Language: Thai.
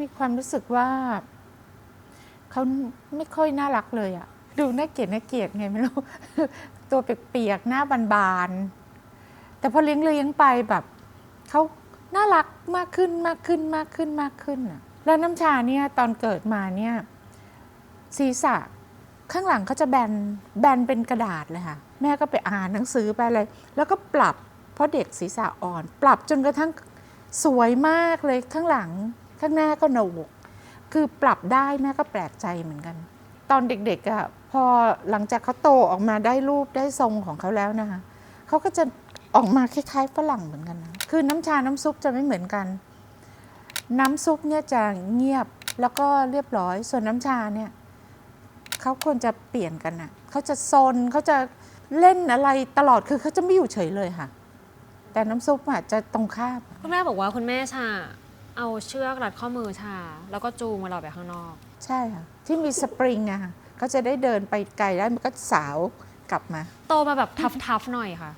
มีความรู้สึกว่าเขาไม่ค่อยน่ารักเลยอะดูน่าเกลียดน่าเกลียดไงไม่รู้ ตัวเปียกๆหน้าบานๆแต่พอเลี้ยงเลี้ยงไปแบบเขาน่ารักมากขึ้นมากขึ้นมากขึ้นมากขึ้นอะแล้วน้ำชาเนี่ยตอนเกิดมาเนี่ยศีรษะข้างหลังเขาจะแบนแบนเป็นกระดาษเลยค่ะ แม่ก็ไปอ่านหนังสือไปอะไรแล้วก็ปรับเพราะเด็กศีรษะอ่อน ปรับจนกระทั่งสวยมากเลยข้างหลัง ข้างหน้าก็หนกคือปรับได้แม่ก็แปลกใจเหมือนกัน ตอนเด็กๆอะ่ะพอหลังจากเขาโตออกมาได้รูปได้ทรงของเขาแล้วนะคะเขาก็จะออกมาคล้ายๆฝรั่งเหมือนกันนะคือน้ำชาน้ำซุปจะไม่เหมือนกัน น้ำซุปเนี่ยจะเงียบแล้วก็เรียบร้อย ส่วนน้ำชาเนี่ยเขาควรจะเปลี่ยนกันนะเขาจะซนเขาจะเล่นอะไรตลอดคือเขาจะไม่อยู่เฉยเลยค่ะ แต่น้ำซุปอะจะตรงข้ามคุณแม่บอกว่าคุณแม่ชา เอาเชือกรัดข้อมือชา แล้วก็จูงมาเราไปข้างนอก ใช่ค่ะ ที่มีสปริงอะค่ะเขาจะได้เดินไปไกลได้มันก็สาวกลับมา โตมาแบบทัฟๆหน่อยค่ะ